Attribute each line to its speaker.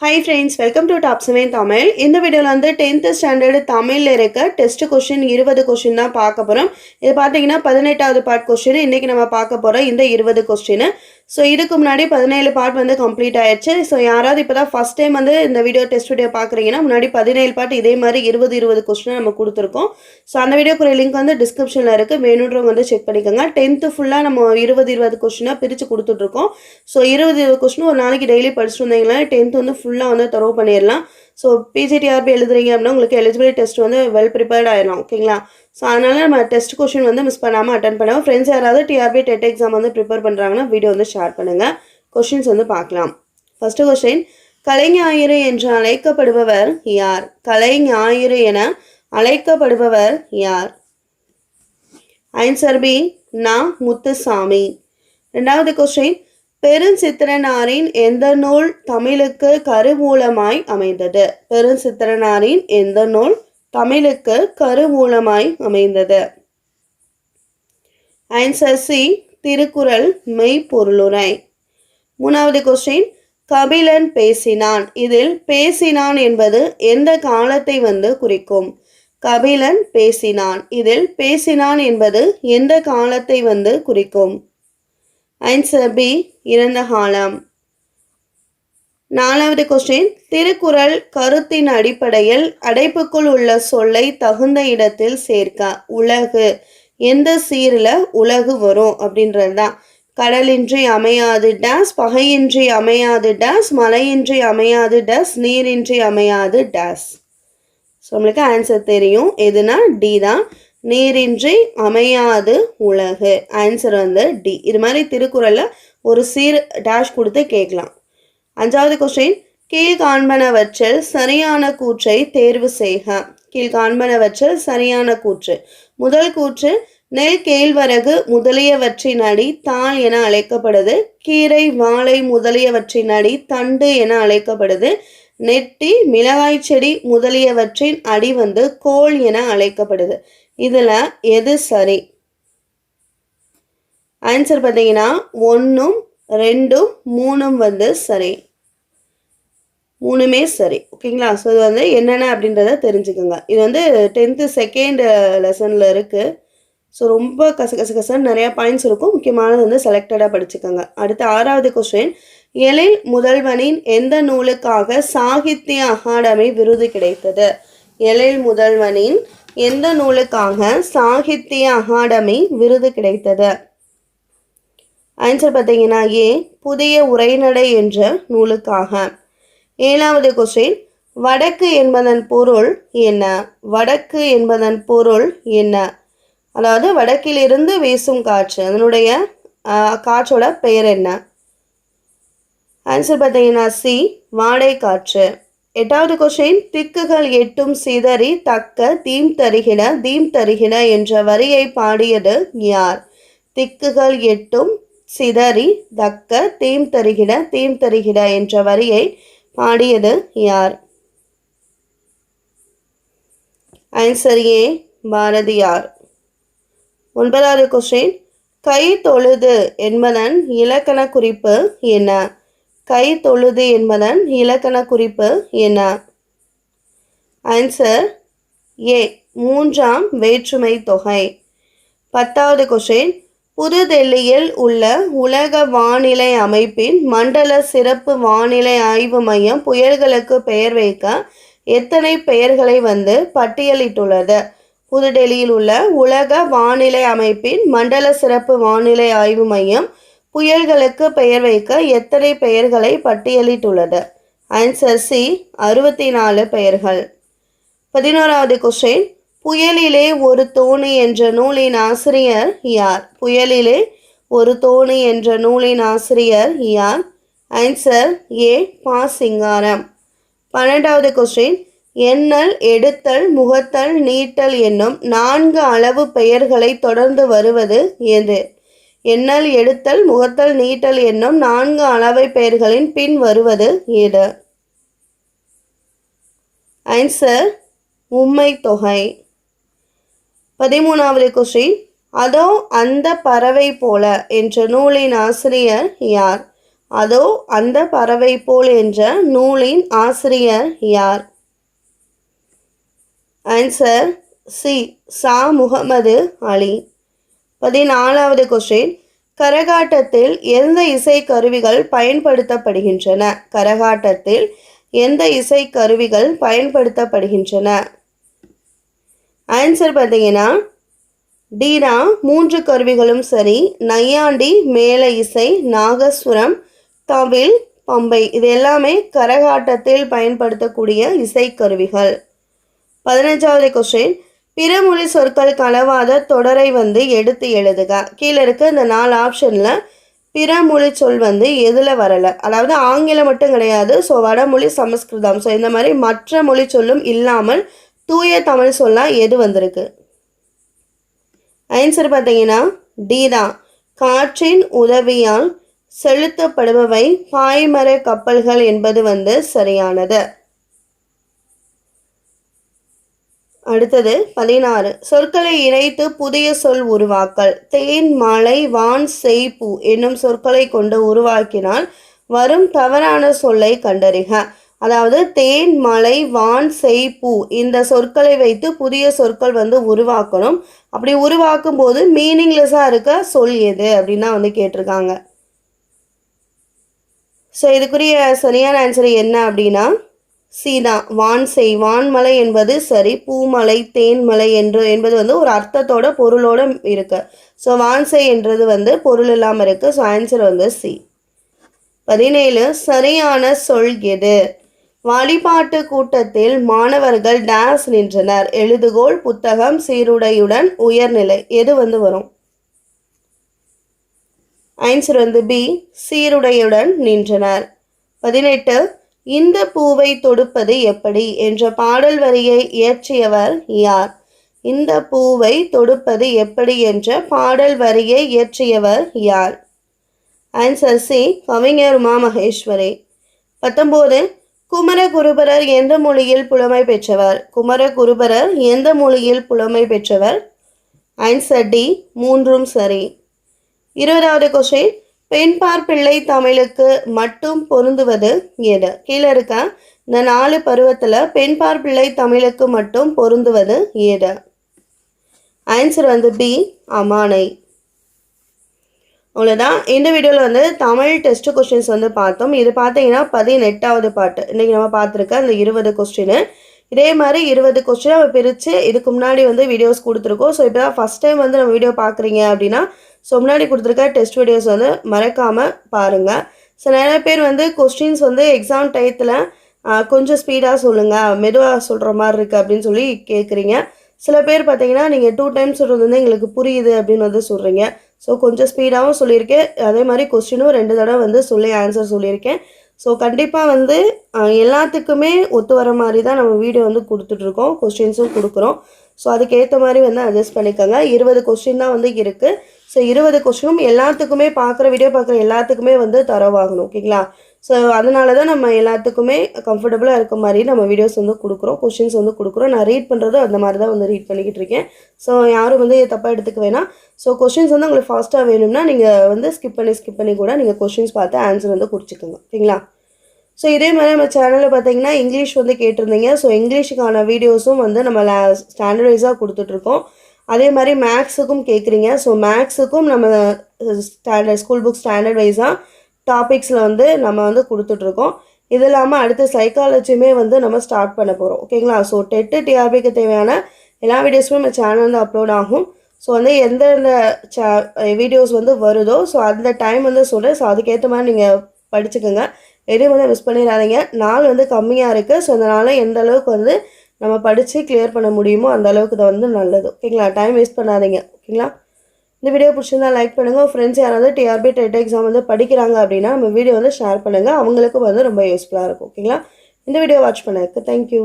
Speaker 1: Hi friends welcome to top seven Tamil இந்த வீடியோவில் வந்து டென்த்து ஸ்டாண்டர்டு தமிழில் இருக்க டெஸ்ட் கொஷின் இருபது கொஷின் தான் பார்க்க போகிறோம் இது பார்த்தீங்கன்னா பதினெட்டாவது பார்ட் கொஷின் இன்றைக்கி நம்ம பார்க்க போகிறோம் இந்த இருபது கொஸ்டின் ஸோ இதுக்கு முன்னாடி பதினேழு பார்ட் வந்து கம்ப்ளீட் ஆயிடுச்சு. ஸோ யாராவது இப்போ தான் ஃபஸ்ட் டைம் வந்து இந்த வீடியோ டெஸ்ட் வீடியோ பார்க்குறீங்கன்னா முன்னாடி பதினேழு பார்ட் இதே மாதிரி இருபது இருபது கொஸ்டின் நம்ம கொடுத்துருக்கோம். ஸோ அந்த வீடியோக்குரிய லிங்க் வந்து டிஸ்கிரிப்ஷனில் இருக்குது வேணுன்றவங்க வந்து செக் பண்ணிக்கோங்க. டென்த்து ஃபுல்லாக நம்ம இருபது இருபது கொஸ்டினாக பிரித்து கொடுத்துட்ருக்கோம். ஸோ இருபது இருபது கொஸ்டின் ஒரு நாளைக்கு டெய்லி படிச்சுட்டு வந்தீங்கன்னா டென்த் வந்து ஃபுல்லாக வந்து தரவு பண்ணிடலாம். ஸோ பிஜிடிஆர்பி எழுதுறீங்க அப்படின்னா உங்களுக்கு எலிஜிபிலிட்டி டெஸ்ட் வந்து வெல் ப்ரிப்பேர்ட் ஆயிடும் ஓகேங்களா ஸோ அதனால் நம்ம டெஸ்ட் கொஷின் வந்து மிஸ் பண்ணாமல் அட்டன் பண்ணுவோம் ஃப்ரெண்ட்ஸ் யாராவது டிஆர்பி டெட் எக்ஸாம் வந்து ப்ரிப்பேர் பண்ணுறாங்கன்னா வீடியோ வந்து ஷேர் பண்ணுங்கள் கொஷின்ஸ் வந்து பார்க்கலாம். ஃபஸ்ட்டு கொஸ்டின் கலைஞாயிறு என்று அழைக்கப்படுபவர் யார்? கலைஞாயிறு என அழைக்கப்படுபவர் யார்? ஆன்சர் பி நா முத்துசாமி. ரெண்டாவது கொஸ்டின் பெருஞ்சித்திரனாரின் எந்த நூல் தமிழுக்கு கருவூலமாய் அமைந்தது? பெருஞ்சித்திரனாரின் எந்த நூல் தமிழுக்கு கருவூலமாய் அமைந்தது? Answer C. திருக்குறள் மெய்ப்பொருளுரை மூணாவது கொஸ்டின் கபிலன் பேசினான். இதில் பேசினான் என்பது எந்த காலத்தை வந்து குறிக்கும்? கபிலன் பேசினான். இதில் பேசினான் என்பது எந்த காலத்தை வந்து குறிக்கும்? ஆன்சர் பி இறந்த காலம். நாலாவது கொஸ்டின் திருக்குறள் கருத்தின் அடிப்படையில் அடைப்புக்குள் உள்ள சொல்லை தகுந்த இடத்தில் சேர்க்க உலகு. எந்த சீரில் உலகு வரும் அப்படின்றது தான். கடலின்றி அமையாது டேஸ் பகையின்றி அமையாது டேஸ் மலையின்றி அமையாது டேஸ் நீரின்றி அமையாது டேஸ். ஸோ நம்மளுக்கு ஆன்சர் தெரியும். எதுனா டி தான். நீரின்றி அமையாது உலகு. ஆன்சர் வந்து டி இது மாதிரி திருக்குறளில் ஒரு சீர் டேஷ் கொடுத்து கேட்கலாம். அஞ்சாவது கொஸ்டின் கீழ்காண்பனவற்றில் சரியான கூற்றை தேர்வு செய்க. கீழ்காண்பனவற்றில் சரியான கூற்று. முதல் கூற்று நெல் கேழ்வரகு முதலியவற்றின் அடி தாள் என அழைக்கப்படுது. கீரை வாழை முதலியவற்றின் அடி தண்டு என அழைக்கப்படுது. நெட்டி மிளகாய் செடி முதலியவற்றின் அடி வந்து கோல் என அழைக்கப்படுது. இதில் எது சரி? ஆன்சர் பார்த்தீங்கன்னா ஒன்றும் ரெண்டும் மூணும் வந்து சரி. மூணுமே சரி. ஓகேங்களா? ஸோ இது வந்து என்னென்ன அப்படின்றத தெரிஞ்சுக்கோங்க. இது வந்து டென்த்து செகண்ட் லெசனில் இருக்குது ஸோ ரொம்ப கச கச கசன்னு நிறையா பாயிண்ட்ஸ் இருக்கும். முக்கியமானது வந்து செலக்டடாக படிச்சுக்கோங்க. அடுத்து ஆறாவது கொஸ்டின் எழில் முதல்வனின் எந்த நூலுக்காக சாகித்ய அகாடமி விருது கிடைத்தது? எழில் முதல்வனின் எந்த நூலுக்காக சாகித்ய அகாடமி விருது கிடைத்தது? ஆன்சர் பார்த்தீங்கன்னா ஏ புதிய உரைநடை என்ற நூலுக்காக. ஏழாவது கொஸ்டின் வடக்கு என்பதன் பொருள் என்ன? வடக்கு என்பதன் பொருள் என்ன? அதாவது வடக்கிலிருந்து வீசும் காற்று அதனுடைய காற்றோட பெயர் என்ன? ஆன்சர் பார்த்தீங்கன்னா சி வாடை காற்று எட்டாவது கொஸ்டின் திக்குகள் எட்டும் சிதறி தக்க தீம் தருகின தீம் தருகின என்ற வரியை பாடியது யார்? திக்குகள் எட்டும் சிதறி தக்க தீம் தருகின தீம் தருகிட என்ற வரியை பாடியது யார்? Answer A Bharathiyar. ஒன்பதாவது கொஸ்டின் கை தொழுது என்பதன் இலக்கண குறிப்பு என்ன? கை தொழுது என்பதன் இலக்கண குறிப்பு என்ன? ஆன்சர் ஏ மூன்றாம் வேற்றுமை தொகை. பத்தாவது கொஷின் புதுடெல்லியில் உள்ள உலக வானிலை அமைப்பின் மண்டல சிறப்பு வானிலை ஆய்வு மையம் புயல்களுக்கு பெயர் வைக்க எத்தனை பெயர்களை வந்து பட்டியலிட்டுள்ளது? புதுடெல்லியில் உள்ள உலக வானிலை அமைப்பின் மண்டல சிறப்பு வானிலை ஆய்வு மையம் புயல்களுக்கு பெயர் வைக்க எத்தனை பெயர்களை பட்டியலிட்டுள்ளது? ஆன்சர் சி அறுபத்தி நாலு பெயர்கள். பதினோராவது கொஸ்டின் புயலிலே ஒரு தோணி என்ற நூலின் ஆசிரியர் யார்? புயலிலே ஒரு தோணி என்ற நூலின் ஆசிரியர் யார்? ஆன்சர் ஏ பா சிங்காரம் பன்னெண்டாவது கொஸ்டின் எண்ணல் எடுத்தல் முகத்தல் நீட்டல் என்னும் நான்கு அளவு பெயர்களை தொடர்ந்து வருவது எது? எண்ணல் எடுத்தல் முகத்தல் நீட்டல் என்னும் நான்கு அளவை பெயர்களின் பின் வருவது எது ஆன்சர் உம்மை தொகை. பதிமூணாவது கொஸ்டின் அதோ அந்த பறவை போல என்ற நூலின் ஆசிரியர் யார்? அதோ அந்த பறவை போல் என்ற நூலின் ஆசிரியர் யார்? Answer C. சா. முகமது அலி. பதினாலாவது கொஸ்டின் கரகாட்டத்தில் எந்த இசை கருவிகள் பயன்படுத்தப்படுகின்றன? கரகாட்டத்தில் எந்த இசை கருவிகள் பயன்படுத்தப்படுகின்றன? ஆன்சர் பார்த்தீங்கன்னா டீனா மூன்று கருவிகளும் சரி நையாண்டி மேல இசை நாகஸ்வரம் தவில் பம்பை இது எல்லாமே கரகாட்டத்தில் பயன்படுத்தக்கூடிய இசைக்கருவிகள். பதினஞ்சாவது கொஸ்டின் பிறமொழி சொற்கள் கலவாத தொடரை வந்து எடுத்து எழுதுக. கீழே இருக்க இந்த நாலு ஆப்ஷனில் பிறமொழி சொல் வந்து எதில் வரலை? அதாவது ஆங்கிலம் மட்டும் கிடையாது ஸோ வடமொழி சமஸ்கிருதம். ஸோ இந்த மாதிரி மற்ற மொழி சொல்லும் இல்லாமல் தூய தமிழ் சொல்லாக எது வந்திருக்கு? ஆன்சர் பார்த்தீங்கன்னா டி தான் காற்றின் உதவியால் செலுத்தப்படுபவை பாய்மர கப்பல்கள் என்பது வந்து சரியானது. அடுத்தது பதினாறு. சொற்களை இணைத்து புதிய சொல் உருவாக்கல். தேன் மலை வான் செய்பூ என்னும் சொற்களை கொண்டு உருவாக்கினால் வரும் தவறான சொல்லை கண்டறிக. அதாவது தேன் மலை வான் செய்பூ இந்த சொற்களை வைத்து புதிய சொற்கள் வந்து உருவாக்கணும். அப்படி உருவாக்கும் போது மீனிங்லெஸ்ஸாக இருக்க சொல் எது அப்படின்னு தான் வந்து கேட்டிருக்காங்க. ஸோ இதுக்குரிய சரியான ஆன்சர் என்ன அப்படின்னா சீதா வான்செய் வான்மலை என்பது சரி பூமலை தேன்மலை என்று என்பது வந்து ஒரு அர்த்தத்தோட பொருளோட இருக்கு. ஸோ வான்சை என்றது வந்து பொருள் இல்லாமல் இருக்கு. ஸோ ஆன்சர் வந்து சி. பதினேழு சரியான சொல் எது? வழிபாட்டு கூட்டத்தில் மாணவர்கள் டான்ஸ் நின்றனர். எழுதுகோள் புத்தகம் சீருடையுடன் உயர்நிலை. எது வந்து வரும்? ஆன்சர் வந்து பி சீருடையுடன் நின்றனர். பதினெட்டு இந்த பூவை தொடுப்பது எப்படி? என்ற பாடல் வரியை இயற்றியவர் யார்? இந்த பூவை தொடுப்பது எப்படி? என்ற பாடல் வரியை இயற்றியவர் யார்? ஆன்சர் சி கவிஞர் உமா மகேஸ்வரி பத்தொம்போது குமரகுருபரர் எந்த மொழியில் புலமை பெற்றவர்? குமரகுருபரர் எந்த மொழியில் புலமை பெற்றவர்? ஆன்சர் டி மூன்றும் சரி. இருபதாவது கொஸ்டின் பெண்பார் பிள்ளை தமிழுக்கு மட்டும் பொருந்துவது எது? கீழே இருக்க? இந்த நாலு பருவத்தில் பெண்பார் பிள்ளை தமிழுக்கு மட்டும் பொருந்துவது எது? ஆன்சர் வந்து பி அமானை. அவ்வளோதான் இந்த வீடியோவில் வந்து தமிழ் டெஸ்ட் கொஸ்டின்ஸ் வந்து பார்த்தோம். இது பார்த்தீங்கன்னா பதினெட்டாவது பாட்டு. இன்றைக்கி நம்ம பார்த்துருக்க அந்த இருபது கொஸ்டின் இதே மாதிரி இருபது கொஸ்டின் நம்ம பிரித்து இதுக்கு முன்னாடி வந்து வீடியோஸ் கொடுத்துருக்கோம். ஸோ இப்போ தான் ஃபஸ்ட் டைம் வந்து நம்ம வீடியோ பார்க்குறீங்க அப்படின்னா ஸோ முன்னாடி கொடுத்துருக்க டெஸ்ட் வீடியோஸ் வந்து மறக்காமல் பாருங்கள் ஸோ நிறைய பேர் வந்து கொஸ்டின்ஸ் வந்து எக்ஸாம் டயத்தில் கொஞ்சம் ஸ்பீடாக சொல்லுங்கள் மெதுவாக சொல்கிற மாதிரி இருக்குது அப்படின்னு சொல்லி கேட்குறீங்க சில பேர் பார்த்தீங்கன்னா நீங்கள் டூ டைம்ஸ் சொல்கிறது வந்து எங்களுக்கு புரியுது அப்படின்னு வந்து சொல்கிறீங்க ஸோ கொஞ்சம் ஸ்பீடாகவும் சொல்லியிருக்கேன். அதே மாதிரி கொஸ்டினும் ரெண்டு தடவை வந்து சொல்லி ஆன்சர் சொல்லியிருக்கேன். ஸோ கண்டிப்பாக வந்து எல்லாத்துக்குமே ஒத்து வர மாதிரி தான் நம்ம வீடியோ வந்து கொடுத்துட்ருக்கோம். கொஸ்டின்ஸும் கொடுக்குறோம். ஸோ அதுக்கேற்ற மாதிரி வந்து அட்ஜஸ்ட் பண்ணிக்கோங்க. இருபது கொஸ்டின் தான் வந்து இருக்குது ஸோ இருபது கொஸ்டினும் எல்லாத்துக்குமே பார்க்குற வீடியோ பார்க்குற எல்லாத்துக்குமே வந்து தரவாகணும். ஓகேங்களா? ஸோ அதனால தான் நம்ம எல்லாத்துக்குமே கம்ஃபர்டபுளாக இருக்க மாதிரி நம்ம வீடியோஸ் வந்து கொடுக்குறோம் கொஷின்ஸ் வந்து கொடுக்குறோம். நான் ரீட் பண்ணுறது அந்த மாதிரி தான் வந்து ரீட் பண்ணிக்கிட்டு இருக்கேன். ஸோ யாரும் வந்து தப்பாக எடுத்துக்க வேணாம். ஸோ கொஷின்ஸ் வந்து உங்களுக்கு ஃபாஸ்ட்டாக வேணும்னா நீங்கள் வந்து ஸ்கிப் பண்ணி ஸ்கிப் பண்ணி கூட நீங்கள் கொஷின்ஸ் பார்த்து ஆன்சர் வந்து குறிச்சிக்கோங்க ஓகேங்களா ஸோ இதே மாதிரி நம்ம சேனலில் பார்த்தீங்கன்னா இங்கிலீஷ் வந்து கேட்டிருந்தீங்க. ஸோ இங்கிலீஷுக்கான வீடியோஸும் வந்து நம்ம லே வைஸாக கொடுத்துட்ருக்கோம் அதே மாதிரி மேக்ஸுக்கும் கேட்குறீங்க ஸோ மேக்ஸுக்கும் நம்ம ஸ்டாண்டர்ட் ஸ்கூல் புக் ஸ்டாண்டர்ட் வைஸாக டாபிக்ஸில் வந்து நம்ம வந்து கொடுத்துட்ருக்கோம். இது இல்லாமல் அடுத்து சைக்காலஜியுமே வந்து நம்ம ஸ்டார்ட் பண்ண போகிறோம் ஓகேங்களா ஸோ டெட்டு டிஆர்பிக்கு தேவையான எல்லா வீடியோஸுமே நம்ம சேனல் வந்து அப்லோட் ஆகும். ஸோ வந்து எந்தெந்த சே வீடியோஸ் வந்து வருதோ ஸோ அந்த டைம் வந்து சொல்கிறேன் ஸோ அதுக்கேற்ற மாதிரி நீங்கள் படிச்சுக்கோங்க. எதையும் வந்து மிஸ் பண்ணிடாதீங்க. நாள் வந்து கம்மியாக இருக்குது ஸோ அதனால் எந்த அளவுக்கு வந்து நம்ம படித்து கிளியர் பண்ண முடியுமோ அந்த அளவுக்கு தான் வந்து நல்லது. ஓகேங்களா டைம் வேஸ்ட் பண்ணாதீங்க. ஓகேங்களா இந்த வீடியோ பிடிச்சிருந்தா லைக் பண்ணுங்கள் ஃப்ரெண்ட்ஸ் யாராவது டிஆர்பி டெட் எக்ஸாம் வந்து படிக்கிறாங்க அப்படின்னா நம்ம வீடியோ வந்து ஷேர் பண்ணுங்கள் அவங்களுக்கும் வந்து ரொம்ப யூஸ்ஃபுல்லாக இருக்கும். ஓகேங்களா இந்த வீடியோ வாட்ச் பண்ணதுக்கு தேங்க்யூ